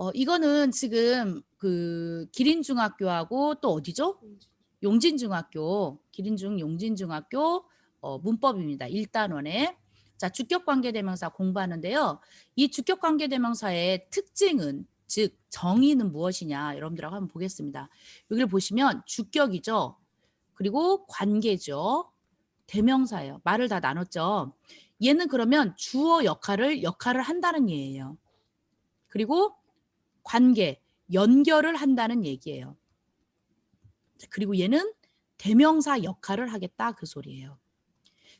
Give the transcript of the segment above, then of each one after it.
어, 이거는 지금 그 기린중학교하고 또 어디죠? 용진중학교, 기린중 용진중학교 어, 문법입니다. 1단원에. 자, 주격관계대명사 공부하는데요. 이 주격관계대명사의 특징은 즉 정의는 무엇이냐 여러분들하고 한번 보겠습니다. 여기를 보시면 주격이죠. 그리고 관계죠. 대명사예요. 말을 다 나눴죠. 얘는 그러면 주어 역할을 역할을 한다는 얘기예요. 그리고 관계, 연결을 한다는 얘기예요. 자, 그리고 얘는 대명사 역할을 하겠다 그 소리예요.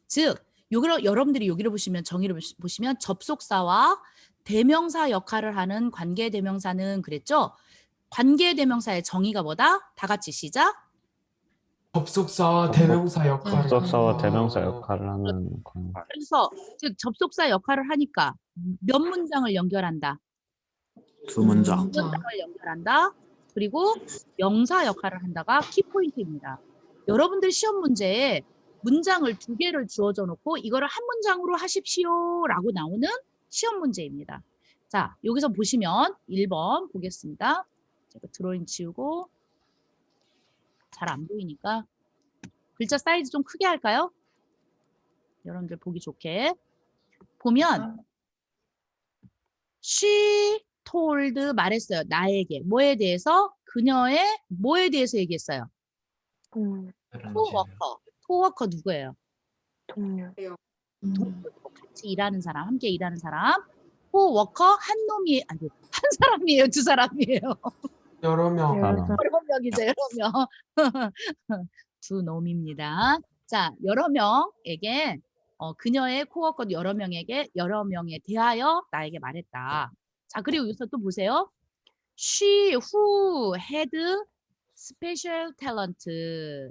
즉, 여기로 여러분들이 여기를 보시면 정의를 보시- 보시면 접속사와 대명사 역할을 하는 관계 대명사는 그랬죠? 관계 대명사의 정의가 뭐다? 다 같이 시작. 접속사와 대명사 역할을 접속사와. 대명사 역할을 하는 관 그래서 즉 접속사 역할을 하니까 몇 문장을 연결한다. 두 문장. 문장을 연결한다. 그리고 명사 역할을 한다가 키포인트입니다. 여러분들 시험 문제에 문장을 두 개를 주어져 놓고 이거를 한 문장으로 하십시오라고 나오는 시험 문제입니다. 자, 여기서 보시면 1번 보겠습니다. 제가 드로잉 지우고 잘 안 보이니까 글자 사이즈 좀 크게 할까요? 여러분들 보기 좋게 보면 she told 말했어요. 나에게 뭐에 대해서 그녀의 뭐에 대해서 얘기했어요. 코워커. 코워커 누구예요? 동료. 동료, 같이 일하는 사람, 함께 일하는 사람. 코워커 한 놈이 아니 한 사람이에요, 두 사람이에요. 여러 명 하나. 여러 명이죠, 여러 명. 두 놈입니다. 자, 여러 명에게 어, 그녀의 코워커 여러 명에게 여러 명에 대하여 나에게 말했다. 자, 그리고 여기서 또 보세요. She who had special talent.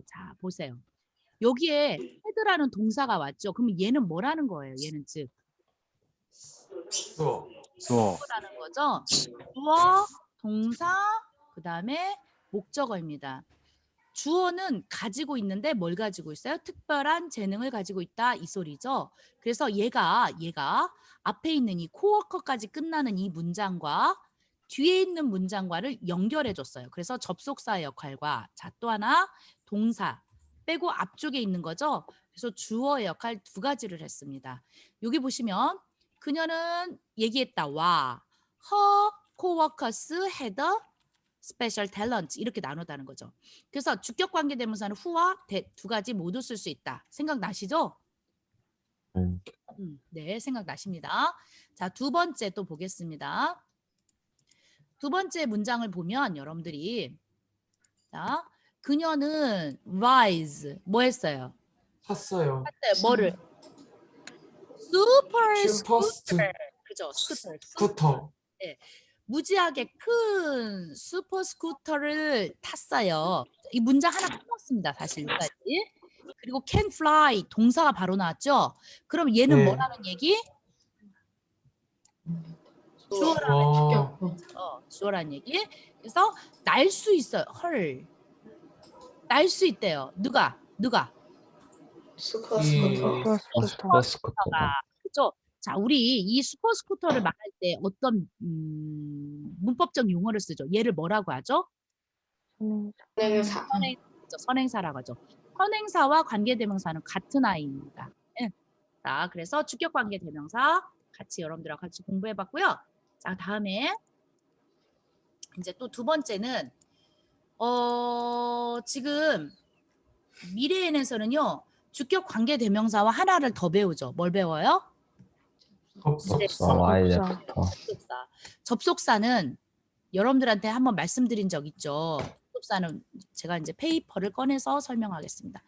자, 보세요. 여기에 had라는 동사가 왔죠. 그럼 얘는 뭐라는 거예요? 얘는 즉 수어 수어. 라는 거죠. 주어, 동사, 그 다음에 목적어입니다. 주어는 가지고 있는데 뭘 가지고 있어요? 특별한 재능을 가지고 있다 이 소리죠. 그래서 얘가 얘가 앞에 있는 이 코워커까지 끝나는 이 문장과 뒤에 있는 문장과를 연결해 줬어요. 그래서 접속사의 역할과 자 또 하나 동사 빼고 앞쪽에 있는 거죠. 그래서 주어의 역할 두 가지를 했습니다. 여기 보시면 그녀는 얘기했다. 와. Special talent 이렇게 나누다는 거죠. 그래서 주격 관계 대명사는 who와 that 두 가지 모두 쓸 수 있다. 생각나시죠? 음. 음, 네, 생각나십니다. 자, 두 번째 또 보겠습니다. 두 번째 문장을 보면 여러분들이 자, 그녀는 rise 뭐 했어요? 샀어요. 네, 뭐를? 슈퍼 슈퍼 스쿠터. 그죠? 스쿠터. 스쿠터 무지하게 큰 슈퍼 스쿠터를 탔어요. 이 문장 하나 끊었습니다. 사실 여기까지. 그리고 can fly 동사가 바로 나왔죠. 그럼 얘는 네. 뭐라는 얘기? 주어라는 와 어, 주어라는 얘기. 그래서 날 수 있어요. 헐. 날 수 있대요. 누가? 누가? 스쿼 이- 스쿼터. 어, 스쿠터 스쿠터 가 그죠? 자, 우리 이 슈퍼 스쿠터를 말할 때 어떤 음, 문법적 용어를 쓰죠? 얘를 뭐라고 하죠? 선행사. 선행, 그죠? 선행사라고 하죠. 선행사와 관계대명사는 같은 아이입니다. 예. 자, 그래서 주격 관계대명사 같이 여러분들하고 같이 공부해봤고요. 자, 다음에 이제 또 두 번째는 어 지금 미래엔에서는요 주격 관계 대명사와 하나를 더 배우죠. 뭘 배워요? 접속사 YF부터 접속사. 접속사는 여러분들한테 한번 말씀드린 적 있죠. 접속사는 제가 이제 페이퍼를 꺼내서 설명하겠습니다.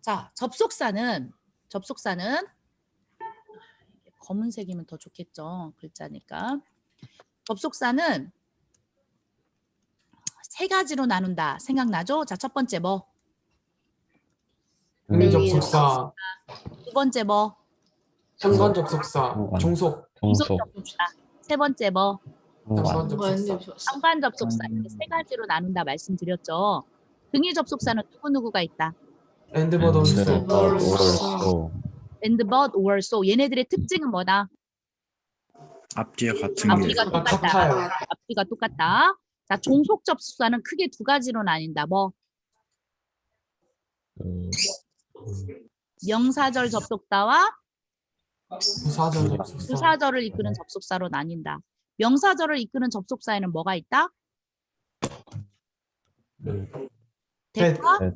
자, 접속사는 접속사는 검은색이면 더 좋겠죠. 글자니까. 접속사는 세 가지로 나눈다. 생각나죠? 자, 첫 번째 뭐? 음, 접속사 두 번째 뭐? 상관 접속사. 종속 종속 종속 접속사. 세 번째 뭐? 상관 접속사 상관 접속사. 이렇게 세 가지로 나눈다 말씀드렸죠. 등위 접속사는 누구 누구가 있다. 엔드 버드 음, 올소 네. also. also and but or so 얘네들의 특징은 뭐다? 앞뒤에 같은 게 앞뒤가 아, 똑같다. 같아요. 앞뒤가 똑같다. 자, 종속 접속사는 크게 두 가지로 나뉜다. 뭐 음, 명사절 접속사와 부사절 접속사. 부사절을 이끄는 접속사로 나뉜다. 명사절을 이끄는 접속사에는 뭐가 있다? 음, 대파, 네.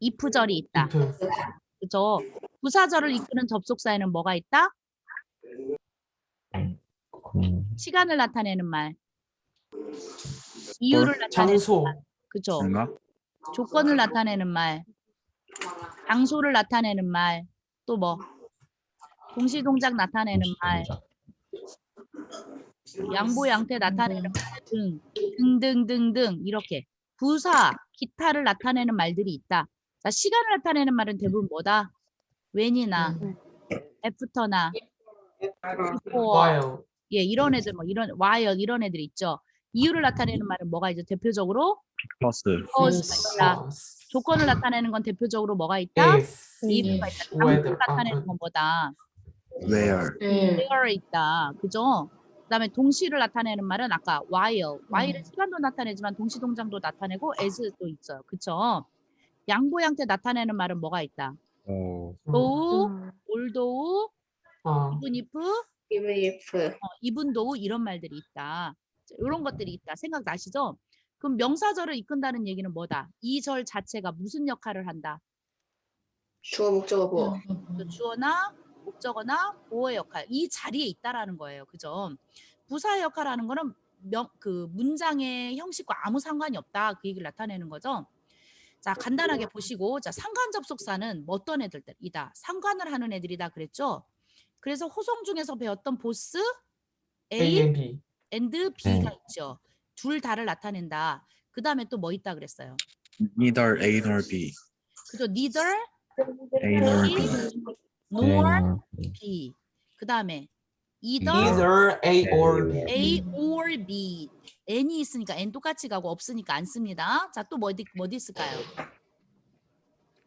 이프절이 있다. if, 그죠? 부사절을 이끄는 접속사에는 뭐가 있다? 음, 시간을 나타내는 말. 이유를 나타내는 장소, 말. 그죠? 조건을 나타내는 말. 장소를 나타내는 말. 또 뭐? 동시동작 나타내는 말. 양보 양태 나타내는 말 등 등등등등 이렇게 부사 기타를 나타내는 말들이 있다. 자, 시간을 나타내는 말은 대부분 뭐다? when이나 after나 before while, 예 이런 애들 뭐 이런 while 이런 애들 있죠. 이유를 나타내는 말은 뭐가 있죠? 대표적으로 플러스 cause가 있다. 조건을 나타내는 건 대표적으로 뭐가 있다? if, if가 있다. whether, 장소를 나타내는 아, 건 뭐다? Where where 있다. 그죠? 그다음에 동시를 나타내는 말은 아까 while, while은 시간도 나타내지만 동시 동작도 나타내고 as도 있어요. 그쵸? 양보 양태 나타내는 말은 뭐가 있다? 어, though, 음, although, 아, even if, even if 어, even though 이런 말들이 있다. 이런 것들이 있다. 생각나시죠? 그럼 명사절을 이끈다는 얘기는 뭐다? 이 절 자체가 무슨 역할을 한다? 주어 목적어 보어 그 주어나 목적어나 보어의 역할 이 자리에 있다라는 거예요. 그죠? 부사의 역할하는 거는 명, 그 문장의 형식과 아무 상관이 없다. 그 얘기를 나타내는 거죠. 자, 간단하게 보시고 자, 상관 접속사는 뭐 어떤 애들이다. 상관을 하는 애들이다 그랬죠? 그래서 호송 중에서 배웠던 보스 A A and B, and B가 있죠. 둘 다를 나타낸다. 그 다음에 또 뭐 있다 그랬어요. neither A nor B 그죠? neither A nor B nor B. 그 다음에 either either A or B, A or B. N이 있으니까 N 똑같이 가고 없으니까 안 씁니다. 자, 또 뭐디 뭐디 있을까요?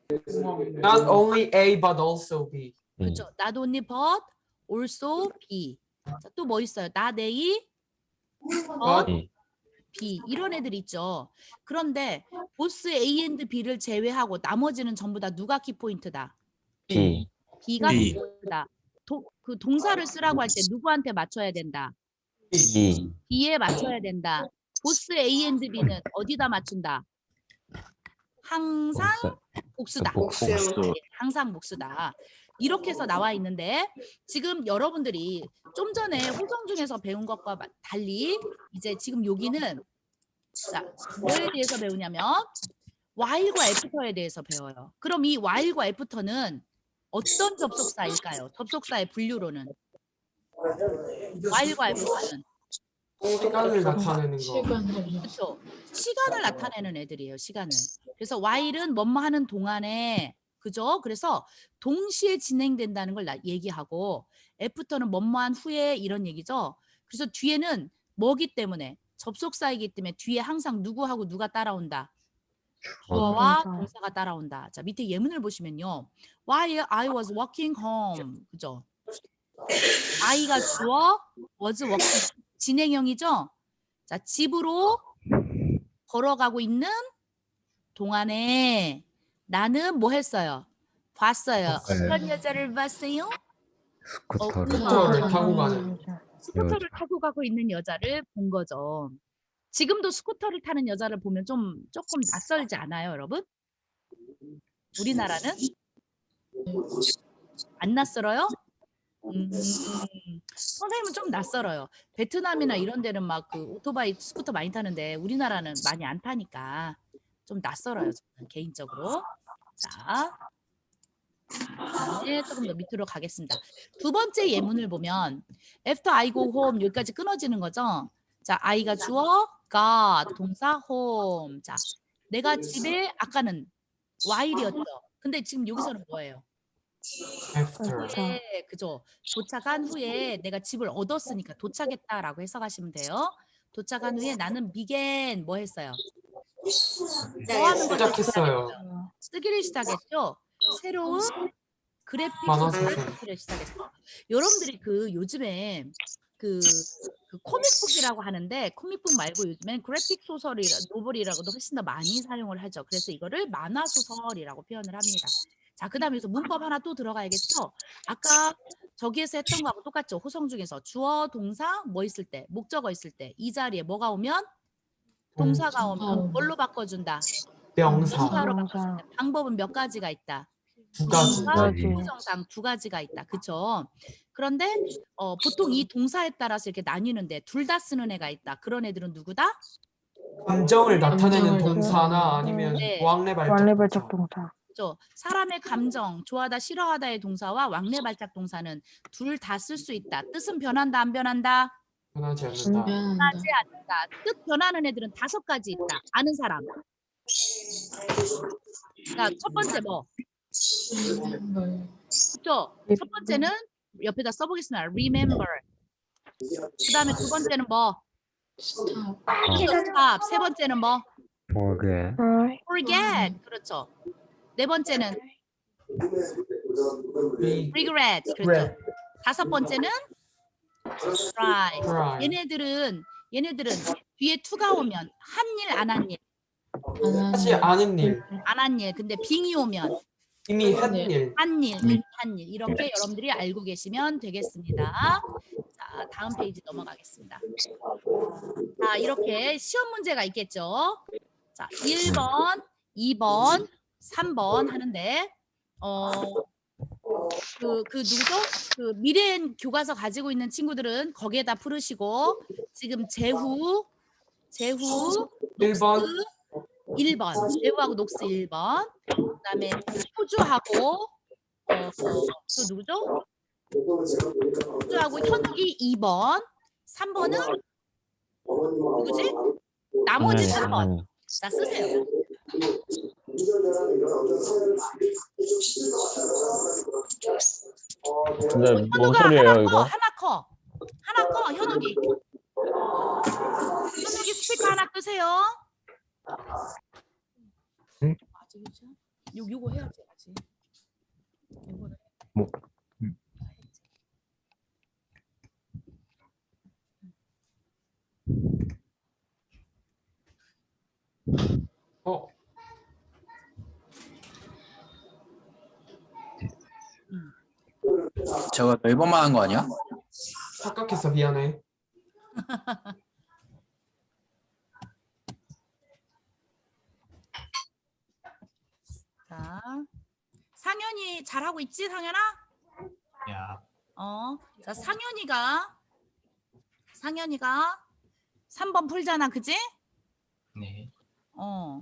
not only A but also B, 그렇죠. Not only but also B. 자, 또 뭐 있어요? Not A but 음, B 이런 애들 있죠. 그런데 보스 A and B를 제외하고 나머지는 전부 다 누가 키포인트다? B, B가 B. 키포인트다. 도, 그 동사를 쓰라고 할 때 누구한테 맞춰야 된다? B, B에 맞춰야 된다. 보스 A and B는 어디다 맞춘다? 항상 복수, 복수다. 복- 복수 항상 복수다. 이렇게 해서 나와 있는데 지금 여러분들이 좀 전에 호정 중에서 배운 것과 마- 달리 이제 지금 여기는 자 뭐에 대해서 배우냐면 while과 after에 대해서 배워요. 그럼 이 while과 after는 어떤 접속사일까요? 접속사의 분류로는 while과 after는 시간을 나타내는 거, 그렇죠. 시간을 나타내는 애들이에요. 시간을. 그래서 while은 뭐뭐 하는 동안에 그죠? 그래서 동시에 진행된다는 걸 나- 얘기하고 after는 뭐뭐한 후에 이런 얘기죠. 그래서 뒤에는 뭐기 때문에 접속사이기 때문에 뒤에 항상 누구하고 누가 따라온다. 주어와 동사. 동사가 따라온다. 자 밑에 예문을 보시면요. While I was walking home, 그죠? I가 주어, was walking 진행형이죠. 자 집으로 걸어가고 있는 동안에 나는 뭐 했어요? 봤어요. 봤어요. 어떤 여자를 봤어요? 스쿠터를 스쿠터를 타고 가는, 스쿠터를 타고 가고 있는 여자를 본 거죠. 지금도 스쿠터를 타는 여자를 보면 좀 조금 낯설지 않아요, 여러분? 우리나라는 안 낯설어요? 음, 선생님은 좀 낯설어요. 베트남이나 이런 데는 막 그 오토바이, 스쿠터 많이 타는데 우리나라는 많이 안 타니까 좀 낯설어요, 저는 개인적으로. 자, 그다음에 조금 더 밑으로 가겠습니다. 두 번째 예문을 보면 after I go home 여기까지 끊어지는 거죠. 자, I가 주어, got 동사 home. 자, 내가 집에 아까는 while이었죠. 근데 지금 여기서는 뭐예요? after. 네, 그죠. 도착한 후에 내가 집을 얻었으니까 도착했다라고 해석하시면 돼요. 도착한 후에 나는 began 뭐 했어요? 뭐 하는 걸 시작했어요. 쓰기를 시작했죠. 새로운 그래픽 만화 소설을 소설. 쓰기를 시작했어. 여러분들이 그 요즘에 그, 그 코믹북이라고 하는데 코믹북 말고 요즘엔 그래픽 소설이라 노블이라고도 훨씬 더 많이 사용을 하죠. 그래서 이거를 만화 소설이라고 표현을 합니다. 자, 그다음에 여기서 문법 하나 또 들어가야겠죠. 아까 저기에서 했던 거하고 똑같죠. 호성 중에서 주어, 동사 뭐 있을 때, 목적어 있을 때 이 자리에 뭐가 오면 동사가 오면 뭘로 바꿔 준다. 명사 동사로 동사. 바꿔준다. 방법은 몇 가지가 있다. 두 가지. 부정상 두 가지가 있다. 그쵸? 그런데 어, 보통 이 동사에 따라서 이렇게 나뉘는데 둘 다 쓰는 애가 있다. 그런 애들은 누구다? 감정을 나타내는 감정을 동사나 아니면 네. 왕래 발작. 완례 발작 동사. 그죠? 사람의 감정, 좋아하다, 싫어하다의 동사와 왕래 발작 동사는 둘 다 쓸 수 있다. 뜻은 변한다, 안 변한다? 변하지 않는다. 변하지 않는다. 뜻 변하는 애들은 다섯 가지 있다. 아는 사람. 자, 첫 번째 뭐? 그죠? 첫 번째는 옆에다 써보겠습니다. Remember. 그 다음에 두 번째는 뭐? Stop. 세 번째는 뭐? forget, Forget. 그렇죠. 네 번째는 Re- Regret. 그렇죠. 다섯 번째는 Try. cry. 얘네들은 얘네들은 뒤에 투가 오면 한 일 안 한 일, 하지 않은 일, 안 한 일. 근데 빙이 오면 이미 한 일. 한 일, 이미 한 일. 이렇게 여러분들이 알고 계시면 되겠습니다. 자, 다음 페이지 넘어가겠습니다. 자, 이렇게 시험 문제가 있겠죠. 자, 1번, 2번, 3번 하는데 어, 그, 그 누구죠? 그 미래엔 교과서 가지고 있는 친구들은 거기에다 풀으시고 지금 제후, 제후, 1번, 1번, 제후하고 녹스 1번, 그다음에 호주하고 어, 어, 그 누구죠? 호주하고 현욱이 2번, 3번은 누구지? 나머지 하나님, 3번. 하나님. 자 쓰세요. 근데 뭔 소리예요 하나 커, 이거? 하나 커, 하나 커, 현욱이. 현욱이 스피커 하나 끄세요. 응? 아직이죠? 요 요거 해야지 아직. 요거는 뭐? 어, 저거 앨범만 한 거 아니야? 착각했어 미안해. 자, 상현이 잘하고 있지, 상현아? 야, 어, 자, 상현이가 상현이가 3번 풀잖아, 그지? 네. 어.